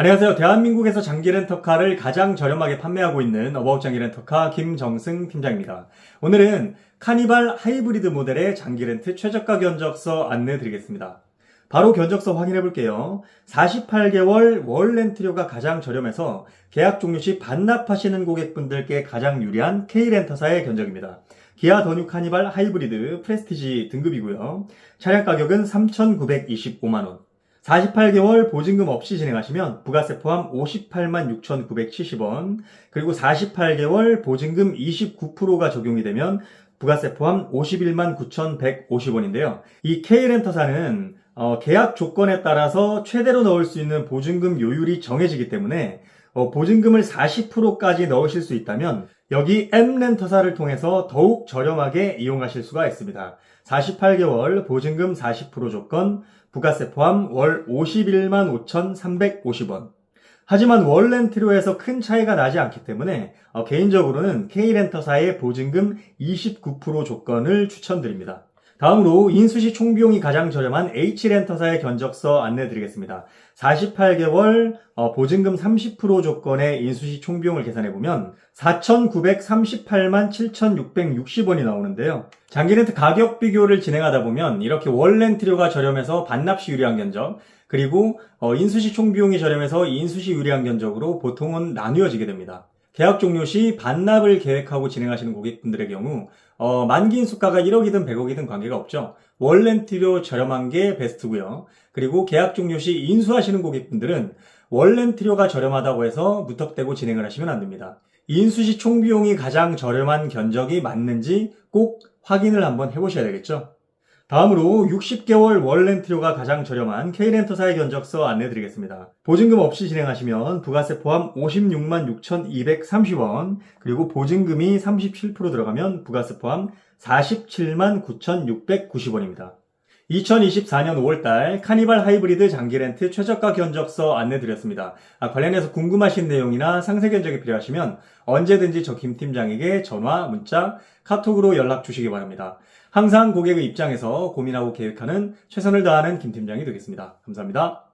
안녕하세요. 대한민국에서 장기 렌터카를 가장 저렴하게 판매하고 있는 어바웃 장기 렌터카 김정승 팀장입니다. 오늘은 카니발 하이브리드 모델의 장기 렌트 최저가 견적서 안내 드리겠습니다. 바로 견적서 확인해 볼게요. 48개월 월 렌트료가 가장 저렴해서 계약 종료 시 반납하시는 고객분들께 가장 유리한 K렌터사의 견적입니다. 기아 더뉴 카니발 하이브리드 프레스티지 등급이고요. 차량 가격은 3,925만원. 48개월 보증금 없이 진행하시면 부가세 포함 58만 6,970원, 그리고 48개월 보증금 29%가 적용이 되면 부가세 포함 51만 9,150원인데요. 이 K렌터사는 어, 계약 조건에 따라서 최대로 넣을 수 있는 보증금 요율이 정해지기 때문에 어, 보증금을 40%까지 넣으실 수 있다면 여기 M렌터사를 통해서 더욱 저렴하게 이용하실 수가 있습니다. 48개월 보증금 40% 조건, 부가세 포함 월 51만 5,350원. 하지만 월 렌트료에서 큰 차이가 나지 않기 때문에 어, 개인적으로는 K렌터사의 보증금 29% 조건을 추천드립니다. 다음으로 인수시 총비용이 가장 저렴한 H렌터사의 견적서 안내드리겠습니다. 48개월 어, 보증금 30% 조건의 인수시 총비용을 계산해보면 4,938만 7,660원이 나오는데요. 장기 렌트 가격 비교를 진행하다 보면 이렇게 월 렌트료가 저렴해서 반납시 유리한 견적 그리고 어, 인수시 총비용이 저렴해서 인수시 유리한 견적으로 보통은 나뉘어지게 됩니다. 계약 종료 시 반납을 계획하고 진행하시는 고객분들의 경우 어, 만기 인수가가 1억이든 100억이든 관계가 없죠. 월 렌트료 저렴한 게 베스트고요. 그리고 계약 종료 시 인수하시는 고객분들은 월 렌트료가 저렴하다고 해서 무턱대고 진행을 하시면 안 됩니다. 인수 시 총비용이 가장 저렴한 견적이 맞는지 꼭 확인을 한번 해보셔야 되겠죠. 다음으로 60개월 월 렌트료가 가장 저렴한 K렌터사의 견적서 안내드리겠습니다. 보증금 없이 진행하시면 부가세 포함 56만 6,230원, 그리고 보증금이 37% 들어가면 부가세 포함 47만 9,690원입니다. 2024년 5월달 카니발 하이브리드 장기 렌트 최저가 견적서 안내드렸습니다. 아, 관련해서 궁금하신 내용이나 상세 견적이 필요하시면 언제든지 저 김 팀장에게 전화, 문자, 카톡으로 연락 주시기 바랍니다. 항상 고객의 입장에서 고민하고 계획하는 최선을 다하는 김 팀장이 되겠습니다. 감사합니다.